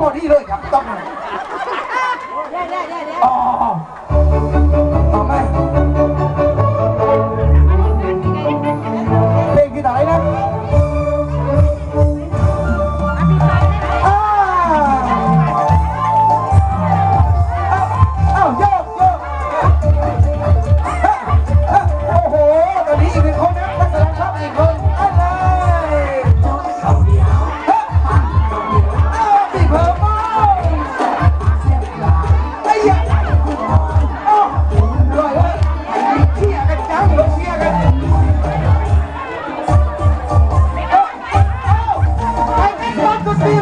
ข้อที่ ಕೊಟ್ಟಿಯ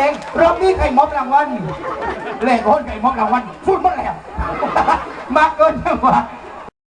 ดงรอบนี้ใครมอบรางวัลเล่งคนใครมอบรางวัลฟูดหมดแล้ว มากเกินจังหวะ